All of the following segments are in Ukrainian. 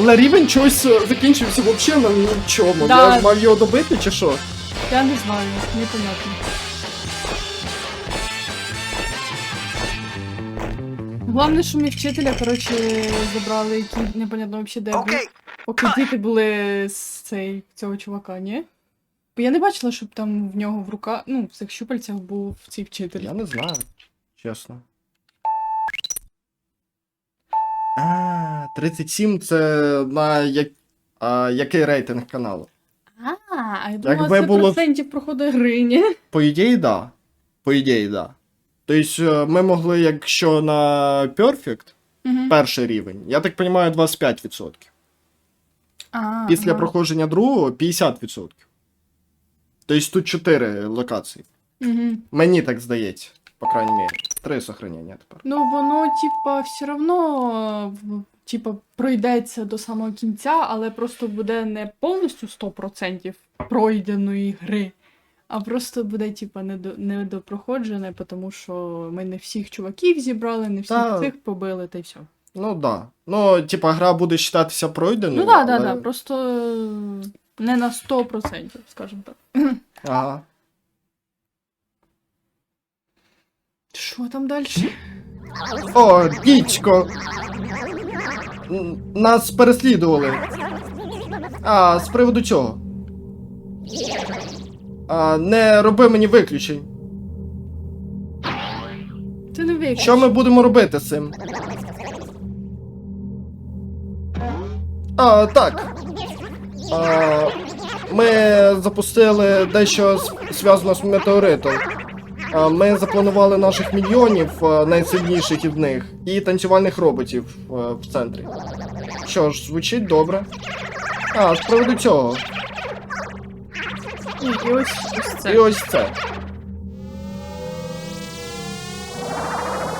Але рівень чогось е, закінчився взагалі на нічому. Да. Я мав його добити чи що? Я не знаю, непонятно. Головне, що ми вчителя, коротше, забрали, який непонятно взагалі де був. Поки діти були з цей, цього чувака, ні? Бо я не бачила, щоб там в нього в руках, ну, в цих щупальцях був цей вчитель. Я не знаю, чесно. А, 37 це на як... а, який рейтинг каналу? А, я думала, Якби це було- процентів проходу гри, ні? По ідеї, да. По ідеї, да. Тобто, е, ми могли, якщо на Perfect, Угу. перший рівень, я так розумію, 25%. А, Після ага. проходження другого 50%. Тобто тут 4 локації. Мгм. Мені так здається, по крайній мірі. Три сохранення тепер. Ну, воно, типа, все одно, типа, пройдеться до самого кінця, але просто буде не повністю 100% пройденої гри, а просто буде, типа, недо- недопроходжене, тому що ми не всіх чуваків зібрали, не всіх Та. цих побили, та й все. Ну да. Ну, типа, гра буде вважатися пройденою. Ну так, так, але- так, просто не на 100%, скажімо так. Ага. Що там далі? О, дічко! Нас переслідували. А, з приводу цього. А, не роби мені виключень. Ти не вийшов. Що ми будемо робити з цим? А, так. А, ми запустили дещо зв'язано з метеоритом. А, ми запланували наших мільйонів, а, найсильніших із них, і танцювальних роботів в центрі. Що ж, звучить добре. А, з приводу цього. І ось, ось це. І ось це.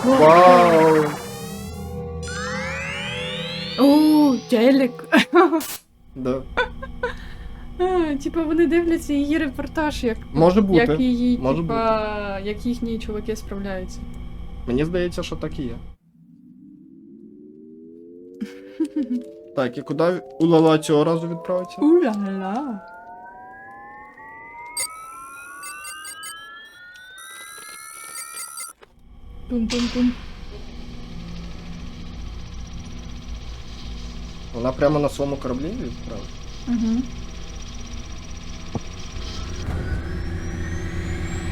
Вау! О, телек. Да. А, Типа вони дивляться її репортаж, як, Може бути. як її, може типа, як їхні чуваки справляються. Мені здається, що так і є. Так, і куди Улала цього разу відправиться? Уля-ла. Пум-пум-пум. Вона прямо на своєму кораблі відправиться? Угу.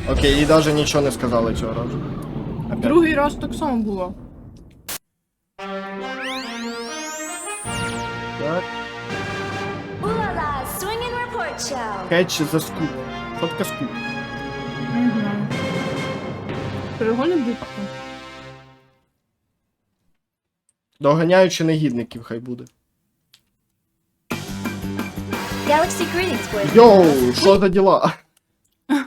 Окей, і навіть нічого не сказали цього разу. Опять. Другий раз так само було. Так. Report show. Кетч за скуп. Що таке скуп? Угу. Перегоним битку. Доганяючи негідників, хай буде. Galaxy greetings, boys. Йоу, що за діла?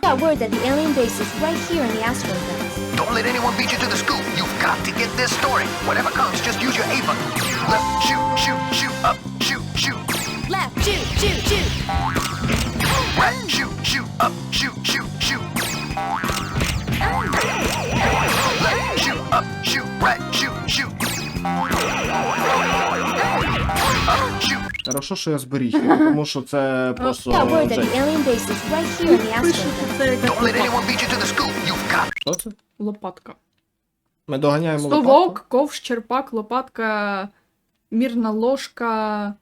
Got word that the alien base is right here in the asteroid belt. don't let anyone beat you to the scoop. You've got to get this story. Whatever comes, just use your A button. Left, shoot, shoot, shoot, up, shoot, shoot. Left, shoot, shoot, shoot. Right, shoot, shoot, up, shoot, shoot, shoot. Left, shoot, up, shoot, right, shoot, shoot. Хорошо, що я зберіг, його, тому що це просто. Жесть. Пише, що це Don't let лопатка. anyone beat you to the scoop. You've got Що це? лопатка. Ми доганяємо лопатку? Совок, ковш, черпак, лопатка, мирна ложка.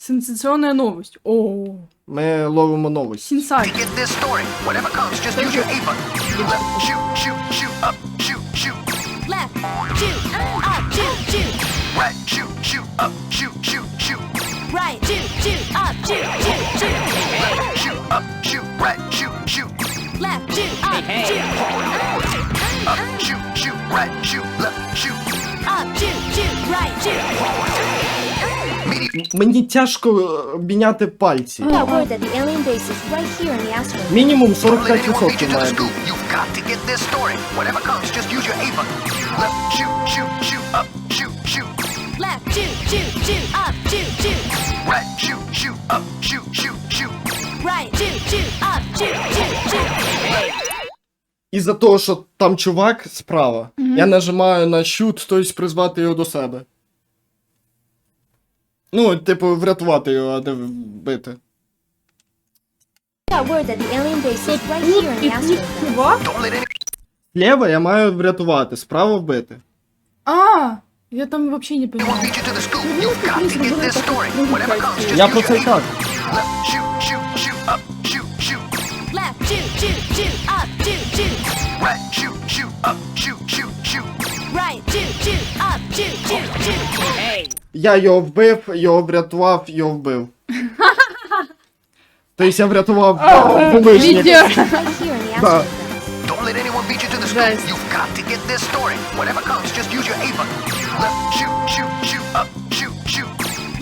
Сенсационная новость. О, Ми ловимо новості. to сенсація. get this story. Whatever comes, just use your A button. Left, shoot, shoot, shoot, up, shoot, shoot. Left, shoot, up, shoot, shoot. Right, shoot, shoot, up, shoot, shoot, shoot. Right, shoot, shoot, up, shoot, shoot, shoot. Left, shoot, up, shoot, right, shoot, shoot. Left, shoot, up, hey, hey. shoot, Up, shoot, shoot, right, shoot, left, shoot. up, shoot, shoot, right, shoot. Мені тяжко е, обміняти пальці. Мінімум Don't let anyone beat 45% you to the має бути. got to get this story. Whatever comes, just use your A. Left, shoot, shoot, shoot, up, shoot, shoot. Left, shoot, shoot, shoot, up, up, shoot, shoot, shoot. Right, shoot, shoot, up, shoot, shoot, shoot. Із-за того, що там чувак справа, я нажимаю на щут, тобто призвати його до себе. Ну, типу, врятувати його, а не вбити. І Зліва я маю врятувати, справа вбити. А, я там взагалі не понимаю. Я use про your це й aim. кажу. Left, shoot, shoot, shoot, up, shoot, shoot. Left, shoot, shoot, shoot, up, shoot, shoot. Right, shoot, shoot, up, shoot, shoot, shoot. Right, shoot, shoot, up, shoot, shoot, shoot. Я його вбив, його врятував, його вбив. Тобто я врятував бумижник. Don't let anyone beat you to the scoop. Жесть. You've got to get this story. Whatever comes, just use your A button. Left, shoot, shoot, shoot, up, shoot, shoot.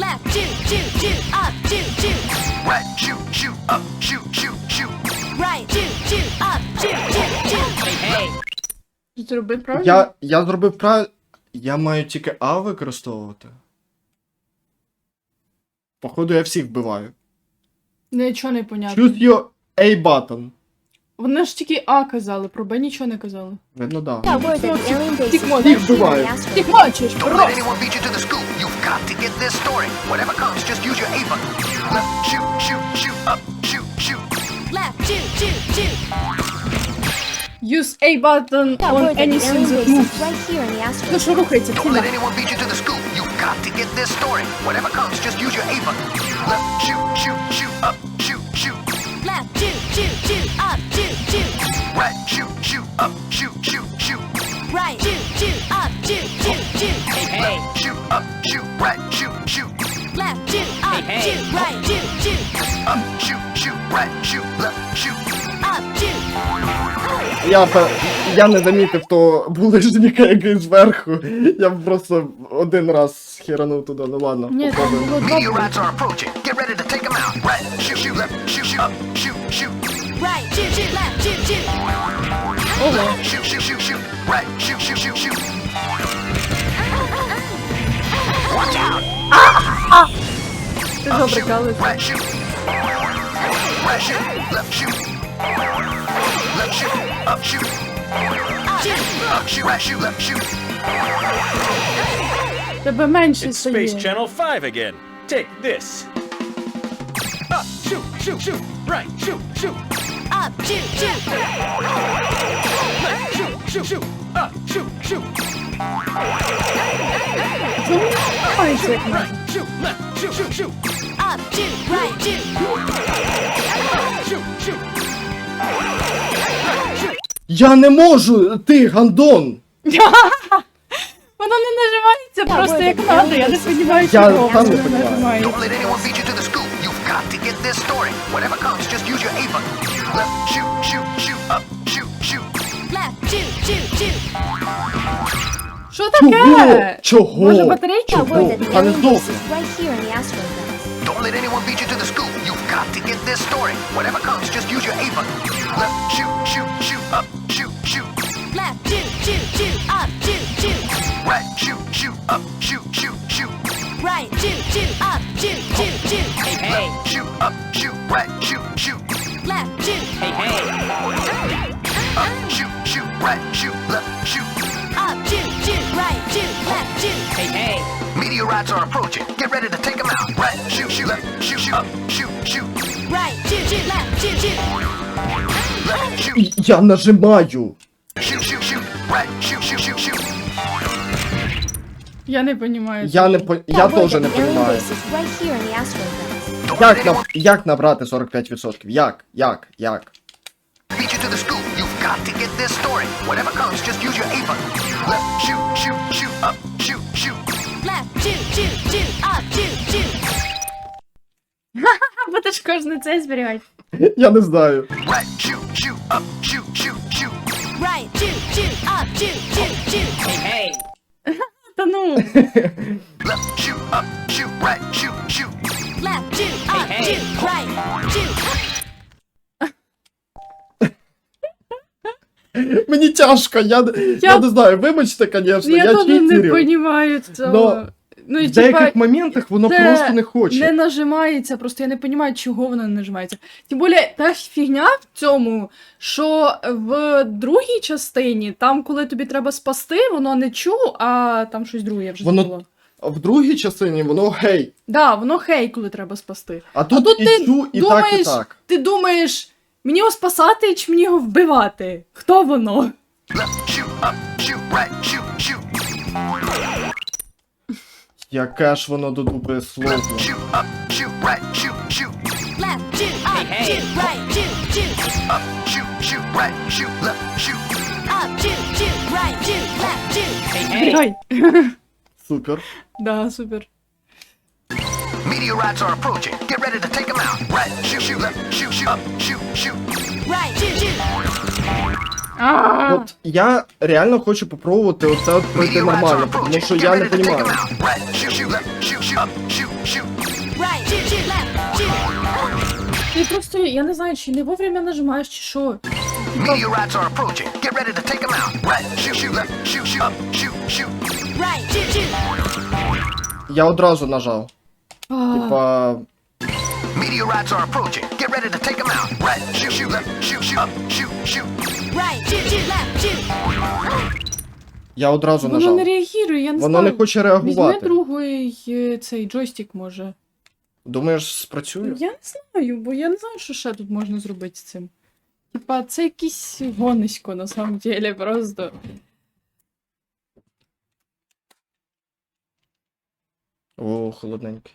Left, shoot, shoot, shoot, up, shoot, shoot. Right, shoot, shoot, up, shoot, shoot, shoot. Right, shoot, shoot, up, shoot, shoot, shoot. Зробив правильно? Я, я зробив правильно. Я маю тільки А використовувати. Походу, я всіх вбиваю. Нічого не понятно. Choose your A button. Вони ж тільки А казали, про Б нічого не казали. Видно, да. Буває. asteroid. Ти хочеш, Don't anyone beat you to the scoop. You've got to get this story. Whatever comes, just use your A button. Left, shoot, shoot, shoot, up, shoot, shoot. Left, shoot, shoot, shoot. Use A button on anything that moves. right here in the Ну що рухається, Don't ціна. let anyone beat you to the scoop. You've got to get this story. Whatever comes, just use your A button. Я, я не замітив того булижника, який зверху. Я просто один раз херанув туди, ну ладно. Ні, там було два. Ого. Ти забрикалися. Right, The dimensions up, shoot. Up, shoot, Space. Channel 5 again. Take this. Up, shoot, shoot, shoot. Right, shoot, shoot. Up, shoot, shoot. Left, shoot, shoot, shoot. Up, shoot, shoot. Right, shoot, left, shoot, shoot, shoot. Up, shoot, right, shoot. Я не можу! Ти, гандон! Воно не просто як надо. Я не розумію, Я сам не не понімаю. нажимається. Don't let anyone beat you to the scoop. You've got to get this story. Whatever comes, just use your A button. Left, shoot, shoot, shoot, up, shoot, shoot. Left, shoot, shoot, shoot. Що Чого? таке? Чого? Може батарейка? Got word that the Та не alien base здохне. is right here in the asteroid belt. Don't let anyone beat you to the scoop. You've got to get this story. Whatever comes, just use your A button. Left, shoot, shoot, shoot, up, shoot, shoot. Left, shoot, shoot, shoot, up, shoot, shoot. Right, shoot, shoot, up, shoot, shoot, shoot. Right, shoot, shoot, up, shoot, shoot, shoot. Left, shoot, up, shoot, right, shoot, shoot. Left, shoot. Up, shoot, shoot, right, shoot, left, shoot. Up, shoot, shoot, right, shoot, left, shoot. Meteorites are approaching. Get ready to take them out. Right, shoot, shoot, left, shoot, shoot, up, shoot, shoot. Right, shoot, shoot, left, shoot, shoot. Left, shoot, Я нажимаю! Я не розумію. Я не по... Я теж не let Як, на... як набрати 45%? Як? Як? Як? ж кожен цей зберігати. Я не знаю. Right, shoot, shoot, up, shoot. Right, shoot, shoot, up, shoot, shoot, shoot. Та ну. Left, shoot, up, shoot, right, shoot, shoot. Left, shoot, up, shoot, right, shoot. Мені тяжко, я, я... Я- не знаю, вибачте, звісно, Я я, теж не читерів. розумію цього. Но Ну, і В деяких типа, моментах воно це просто не хоче. не нажимається, просто я не розумію, чого воно не нажимається. Тим більше, та фігня в цьому, що в другій частині, там, коли тобі треба спасти, воно не чу, а там щось друге вже Воно- забула. А в другій частині воно гей. Да, воно хей, коли треба спасти. А тут, тут і ти цю, і думаєш, так, і так. Ти думаєш, мені його спасати чи мені його вбивати? Хто воно? Left, shoot, up, shoot, right, shoot, Яке ж воно до дупи слово. Shoot, up, shoot, right, shoot, shoot. Left, shoot, up, shoot, right, shoot, shoot. Up, shoot, shoot, right, shoot, left, shoot. Up, shoot, shoot, right, shoot, left, shoot. Бігай. Супер. Да, супер. Meteorites are approaching. Get ready to take them out. Right, shoot, shoot, left, shoot, shoot, up, shoot, shoot. Right, shoot, shoot. А, От я реально хочу попробувати оце от пройти нормально, тому що я не them розумію. Ти просто, я не знаю, чи не вовремя нажимаєш, чи що. Them. Я одразу нажав. Типа, Meteorites are approaching. Get ready to take them out. Right, shoot, shoot, left, shoot, shoot, up, shoot, shoot. Right, shoot, shoot, left, shoot. я одразу воно не нажав. реагує, я не Воно знаю. не хоче Візьми реагувати. другий е, цей джойстик, може. Думаєш, спрацює? Я не знаю, бо я не знаю, що ще тут можна зробити з цим. Типа, це якийсь гонисько, на самом деле, просто. О, холодненький.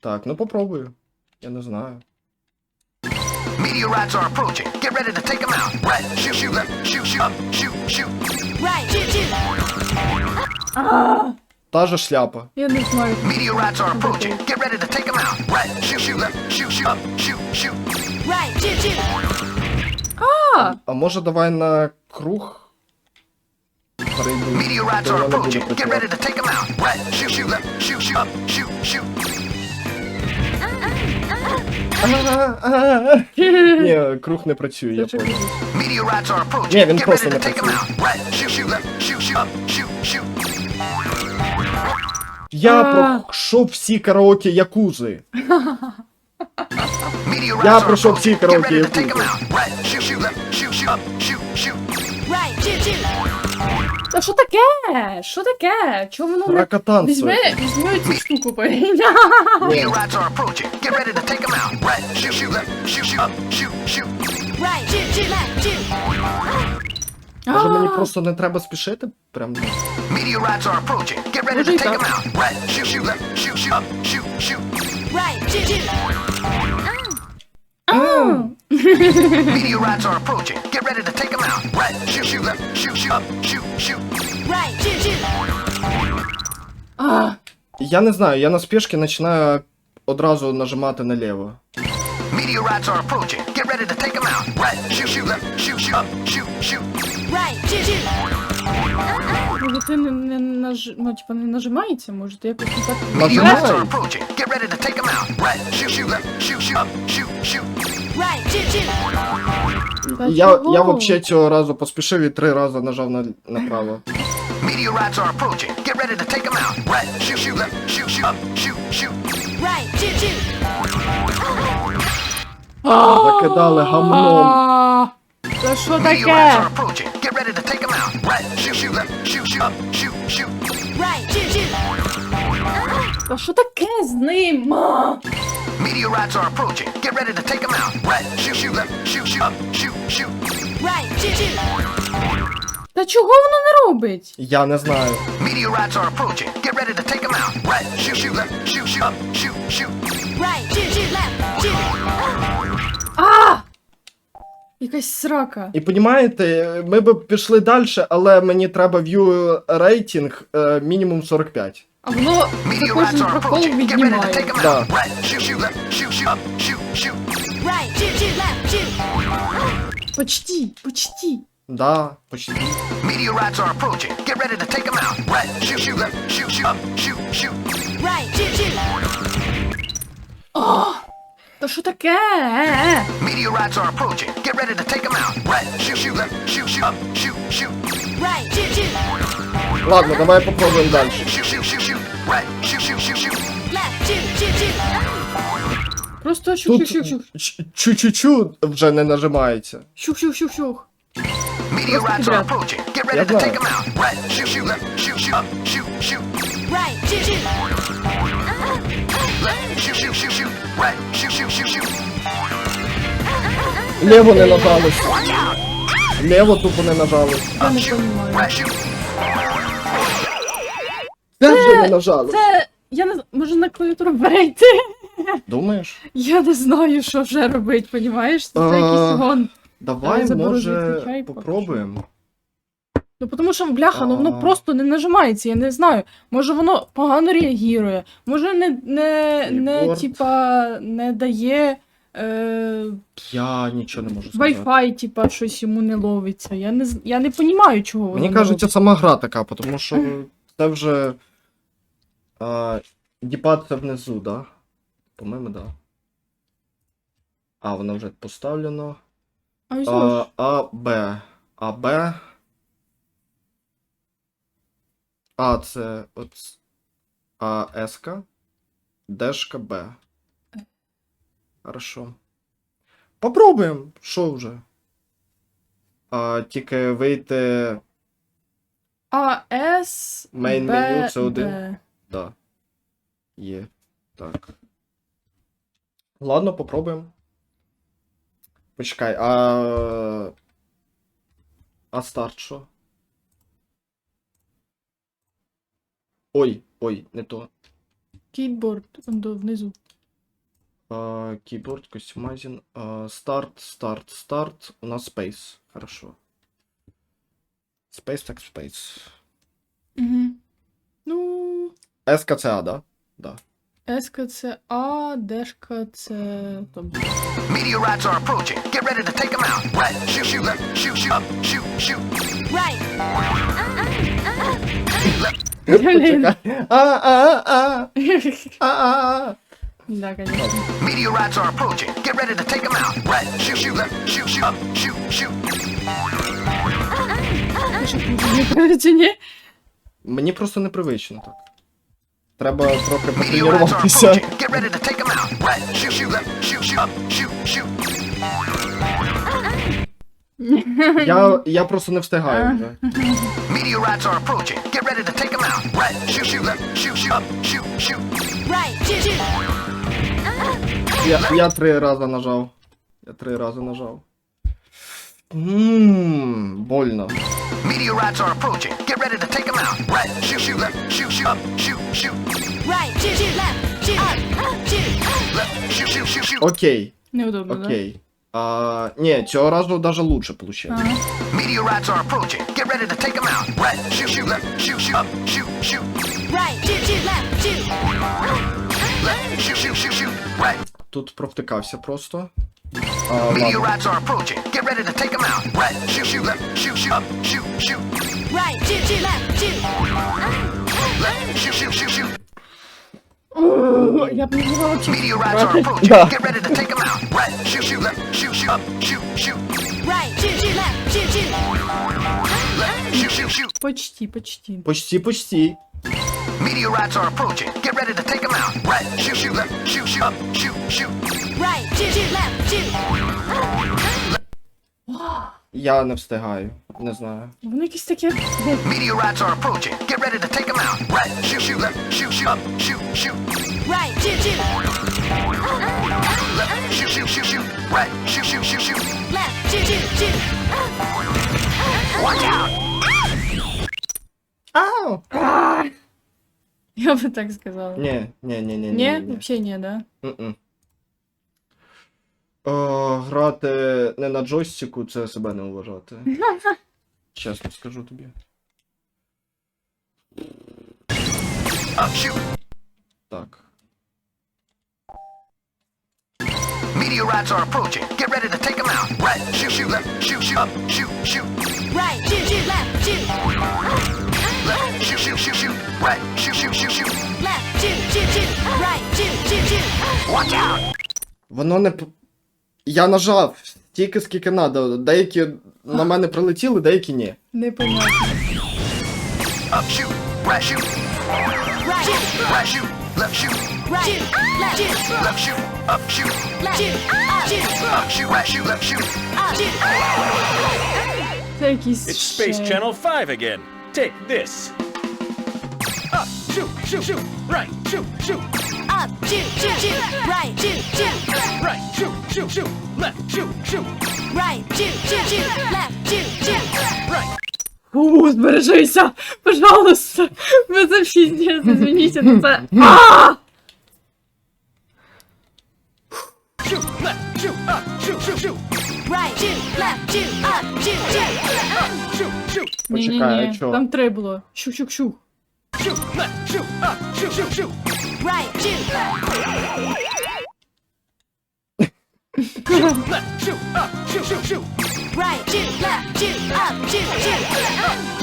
Так, ну попробую. Я не знаю. Meteorites are approaching. Get ready to take them out. Right, shoot, shoot, left, shoot, shoot, up, shoot, shoot. Right, shoot, shoot. А, Та же шляпа. я не знаю. Meteorites are approaching. Get ready to take them out. Right, shoot, shoot, left, shoot, shoot, up, shoot, shoot. Right, shoot, shoot. А, А може давай на круг? Перейду. Meteorites То are воно буде approaching. Get працювати. ready to take them out. Right, shoot, shoot, left, shoot, shoot, up, shoot, shoot. Ні, круг не працює, я понял. Ні, він просто не працює. Я пройшов всі караоке якузи. Я пройшов всі караоке якузи. Та що таке? Що таке? Чого воно не... Ракатан Візьми, візьми цю штуку порівняй. Ні. Are approaching. Get ready to take them out. Right, shoot, shoot, left, shoot, shoot, up, shoot, shoot. Right, shoot, shoot, left, shoot. Може мені просто не треба спішити? Прям. Meteorites are approaching. Get ready Може to і take так. them out. Right, shoot, shoot, left, shoot, shoot, up, shoot, shoot. Right, shoot, shoot. Meteorites are approaching. Get ready to take them out. Right, shoot, shoot, left, shoot, shoot, up, shoot, shoot. Right, shoot, shoot. А, Я не знаю, я на спішки починаю одразу нажимати наліво. Meteorites are approaching. Get ready to take them out. Right, shoot, shoot, left, shoot, shoot, up, shoot, shoot. Right, shoot, shoot. Може ти не, не наж... ну, типа, не нажимається, може ти якось не так... Нажимай. Are approaching. Get ready to take them out. Right, shoot, shoot, left, shoot, shoot, up, shoot, shoot. Right, shoot, shoot. Та Я, чого? я взагалі цього разу поспішив і три рази нажав на, направо. Meteorites are approaching. Get ready to take them out. Right, shoot, shoot, left, shoot, shoot, up, shoot, shoot. Right, shoot, shoot. Закидали гамном. Та що Meteorites таке? are approaching. Get ready to take them out. Right, shoot, shoot, left, shoot, shoot, up, shoot, shoot. Right, shoot, shoot. Та що таке з ним? А? Meteorites are approaching. Get ready to take them out. Right, shoot, shoot, left, shoot, shoot, up, shoot, shoot. Right, shoot, shoot. Та чого воно не робить? Я не знаю. Meteorites are approaching. Get ready to take them out. Right, shoot, shoot, left, shoot, shoot, up, shoot, shoot. Right, shoot, shoot, left, shoot. А! Якась срака. І понімаєте, ми б пішли далі, але мені треба view рейтинг е, мінімум 45. А воно за кожен прокол віднімає. Да. Почти, почти. Да, почти. Meteorites are approaching. Get ready to take them out. Right, shoot, shoot, left, shoot, shoot, up, shoot, shoot. Right, shoot, shoot. Та що таке? Е-е. Meteorites are approaching. Get ready to take them out. Right, shoot, shoot, left, shoot, shoot, up, shoot, shoot. Right, shoot, shoot. Ладно, давай попробуємо далі. Shoot, shoot, shoot, shoot. Right, shoot, shoot, shoot, shoot. Left, shoot, shoot, shoot. Просто Тут щух-щух-щух. ч- чу-чу-чу вже не нажимається. Щух-щух-щух-щух. Meteorites are подряд. approaching. Get Я ready to знаю. take them out. Right, shoot, shoot, left, shoot, shoot, up, shoot, shoot. Right, shoot, shoot. Left, shoot, shoot, shoot, shoot. Right, shoot, shoot, shoot, shoot. Лево не нажалось. Лево тупо не нажалось. Я не розумію. right, shoot. Це вже не нажалось. Це. Я не знаю, може на клавіатуру перейти? Думаєш? Я не знаю, що вже робити, понімаєш? Це А. якийсь гон. Давай, заберу може, попробуємо. Ну тому що бляха, ну воно просто не нажимається, я не знаю. Може воно погано реагує, може не, не, не Кіборд. типа не дає е, Я нічого не можу сказати. Wi-Fi, типа щось йому не ловиться. Я не з- я не розумію, чого воно. Мені не кажеться, робить. сама гра така, тому що це вже. А, Діпад це внизу, да? По-моєму, да. А, воно вже поставлено. А, ось А, а, Б. А, Б. А, це от. А, С. Дешка Б. Хорошо. Попробуємо. Що вже? А, тільки вийти. А, С, Б, menu це один. Да. Є. Так. Ладно, попробуємо. Почекай, а. А старт що? Ой, ой, не то. Кейборд, он до внизу. А, Keyboard, customizing. А, старт, старт, старт. У нас Space. Хорошо. Space, так Space. Угу. Ну, SKCA, да? Да. С це А, Дешка це там. Meteorites are approaching. Get ready to take them out. Right, shoot, shoot, left, shoot, shoot, up, shoot, shoot. Right. Блін. А, а, а, а, а. Да, конечно. Meteorites are approaching. Get ready to take them out. Right, shoot, shoot, left, shoot, shoot, up, shoot, shoot. Мені кажеться, ні. Мені просто непривично так. Треба трохи Meteorites are потренуватися. approaching. Get ready to take them out. Right, shoot, shoot, left, shoot, shoot, up, shoot, shoot. Я, я просто не встигаю вже. Meteorites are approaching. Get ready to take them out. Right, shoot, shoot, left, shoot, shoot, up, shoot, shoot. Right, shoot, shoot. Я, я три рази нажав. Я три рази нажав. Ммм, больно. Meteorites are approaching. Get ready to take them out. Right, shoot, shoot, left, shoot, shoot, up, shoot, shoot. Right, shoot, shoot, left, shoot, up, shoot. Left, shoot, shoot, shoot, shoot. Окей, Неудобно, да? окей. А, ні, цього разу даже лучше. Ага. Meteorites are approaching. Get ready to take them out. Right, shoot, shoot, left, shoot, shoot, up, shoot, shoot. Right, shoot, shoot, left, shoot. Left, shoot, shoot, shoot, shoot. Right. Тут провтикався просто. А. Meteorites are approaching. Get ready to take them out. Right, shoot, shoot, left, shoot, shoot, up, shoot, shoot. Right, shoot, shoot, left, shoot. Left, shoot, shoot, shoot, shoot. О, Я б не могла чи Meteorites are approaching. Yeah. Get ready to take them out. Right, shoot, shoot, left, shoot, shoot, up, shoot, shoot. Right, shoot, shoot, left, shoot, shoot. Left, shoot, shoot, shoot. почти, почти. Почти, почти. Meteorites are approaching. Get ready to take them out. Right, shoot, shoot, left, shoot, shoot, up, shoot, shoot. Right, shoot, shoot, left, shoot. Я не встигаю. Не знаю. Воно якесь таке. Meteorites are approaching. Get ready to take them out. Right, shoot, shoot, left, shoot, shoot, up, shoot, shoot. Right, shoot, shoot. Left, shoot, shoot, shoot, shoot. Right, shoot, shoot, shoot, shoot. Left, shoot, shoot, shoot. Watch out! Ау! Я би так сказала. Ні, ні, ні, ні, Ні, ні. взагалі ні, да? Мгм. О, грати не на джойстику це себе не вважати. Чесно скажу тобі. Так. Meteorites are approaching. Get ready to take them out. Right, shoot, shoot, left, shoot, shoot, up, shoot, shoot. Right, shoot, shoot, left, shoot. Left, shoot, shoot, shoot, shoot. Right, shoot, shoot, shoot, shoot. Left, shoot, shoot, shoot. Right, shoot, shoot, shoot. Watch out! Воно не. Я нажав стільки, скільки треба. Деякі на мене прилетіли, деякі ні. Це якийсь. It's Space ще- Channel 5 again. Take this. Up, shoot, shoot, shoot. Right, shoot, shoot. Up, shoot, shoot, shoot. Right, shoot, shoot. Right, shoot, shoot, shoot. Left, shoot, shoot. Right, shoot, shoot, shoot. Left, shoot, shoot. Right, Фу, збережися! Пожалуйста! Ви це піздець, извините, ну це... А! shoot, left, shoot, up, shoot, shoot, shoot. Right, shoot, left, shoot, up, shoot, shoot. Up, shoot, shoot. Почекай, а Ні-ні-ні, там три було. Щух-щух-щух. Shoot, left, shoot, up, shoot, shoot, shoot. Right, shoot. Left, shoot, up, shoot, shoot, shoot. Right, shoot, left, shoot, up, shoot, shoot.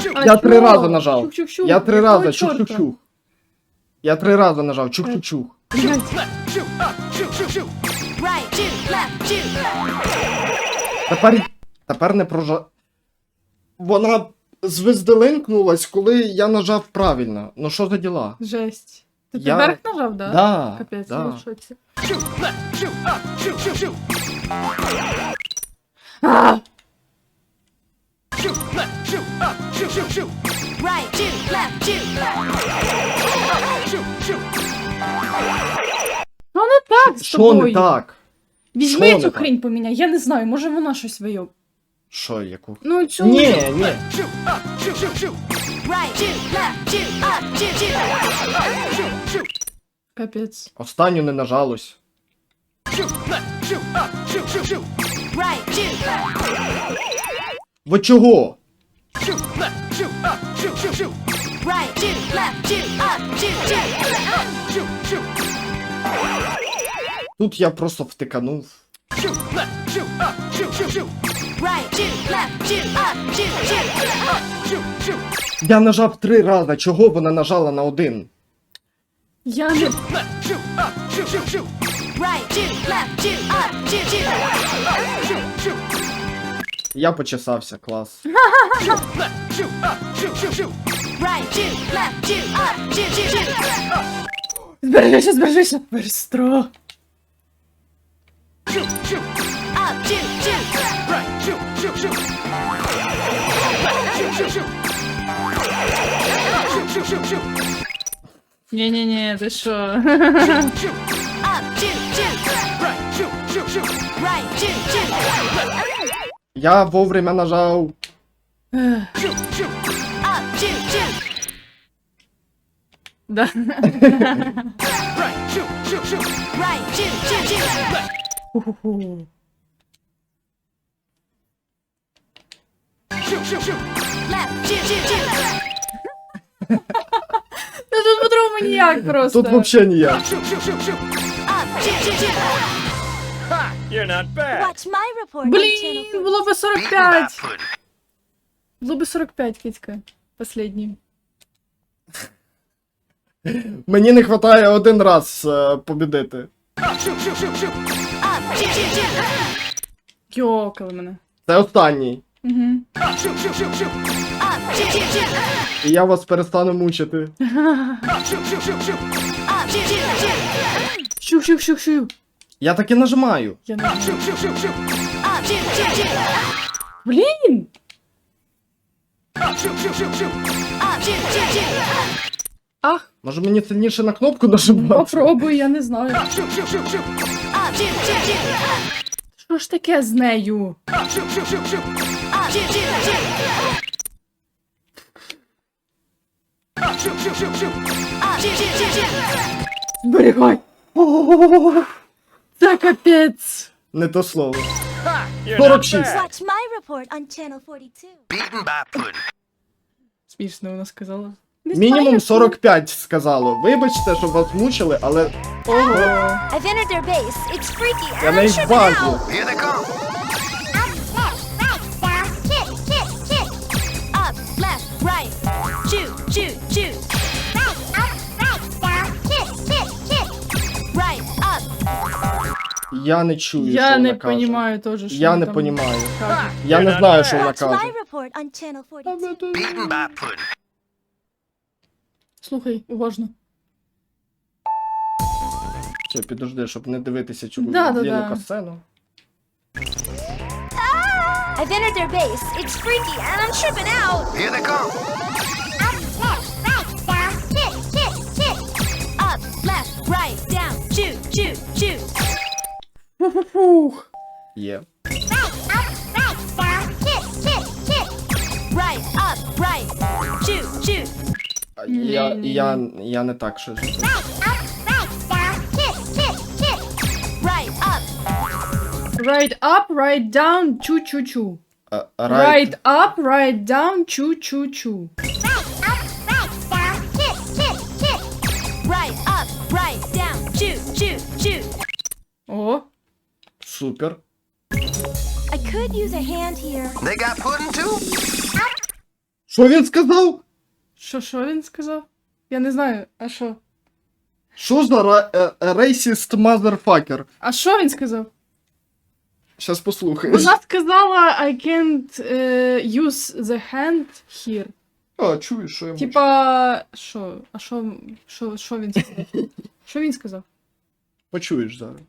Shoot, Я три рази нажав. Чух-чух-чух. Я три Якого рази, чорта? чух-чух-чух. Я три рази нажав, чух-чух-чух. Блядь. left, shoot, up, shoot, shoot, shoot. Right, shoot, left, shoot. Тепер, тепер не прожа... Вона звезделинкнулась, коли я нажав правильно. Ну що за діла? Жесть. Ти Я- вверх нажав, да? Да, Капець, да. я в шоці. А! Right, shoot, left, shoot. Shoot, shoot. Що не так з Що тобою? не так? Візьми Що не цю так? хрінь поміняй, я не знаю, може вона щось вийоб. Що, яку? Ну цю. Ні, ні. Shoot, up, shoot, shoot, shoot. Right, shoot, left, shoot, up, shoot, shoot. Shoot, shoot. Капець. Останню не нажалось. Shoot, left, shoot, up, shoot, shoot, shoot. Right, shoot. Ви чого? Shoot, left, shoot, up, shoot, shoot, shoot. Right, shoot, left, shoot, up, shoot, shoot. Shoot, shoot. Тут я просто втиканув. Shoot, left, shoot, up, shoot, shoot, shoot. Right, shoot, left, shoot, up, shoot, shoot. Я нажав три рази, чого вона нажала на один? Я не. Right. Я почесався, клас. Right. Збережися, збережися! Shoot. Shoot, shoot. Right, shoot, shoot, shoot. Left, shoot, shoot, shoot. Shoot, shoot, shoot. Right, shoot, shoot, shoot. Left, shoot, shoot, shoot. Та тут по-другому ніяк просто. Тут взагалі ніяк. Блін, було би Beaten 45. by pudding. Було би 45, кицька. Последній. Мені не вистачає один раз е, побідити. Йокали мене. Це останній. Угу. І я вас перестану мучити. Shoot, shoot, shoot. Щух-щух-щух-щух. Я нажимаю. Не shoot, shoot, shoot. Блін! Ах, Може мені сильніше на кнопку нажимати? попробуй, я не знаю. Що ж таке з нею? Зберігай! Це капець! Не то слово. Ha! You're not 46. bad. Watch my report on channel 42. Beaten by pudding. Смішно вона сказала. Мінімум 45 сказало. Вибачте, що вас мучили, але Ого. I've entered their base. It's freaky. я and I'm out. Here they come. Я не чую, Я що не вона каже. понімаю теж, що Я вони не там понімаю. кажуть. Я не знаю, що вона Watch my каже. report on channel 42. Beaten by pudding. Слухай, уважно. Все, підожди, щоб не дивитися цю Да, да, да. касцену. I've entered their base. It's freaky and I'm tripping out. Here they come. Фух. Є. Right, up, right, choose, choose. А Я, я, я не так щось. Right, up, Right up, right down, чу-чу-чу. А, Right up, right down, чу-чу-чу. Супер. I could use a hand here. They got pudding too? Що він сказав? що, що він сказав? Я не знаю, а що? Що за racist motherfucker? А що він сказав? Щас послухаєш. Вона сказала I can't е, use the hand here. А, чуєш, що я можу? Типа, що? А що, що, що він сказав? Що він сказав? Почуєш зараз.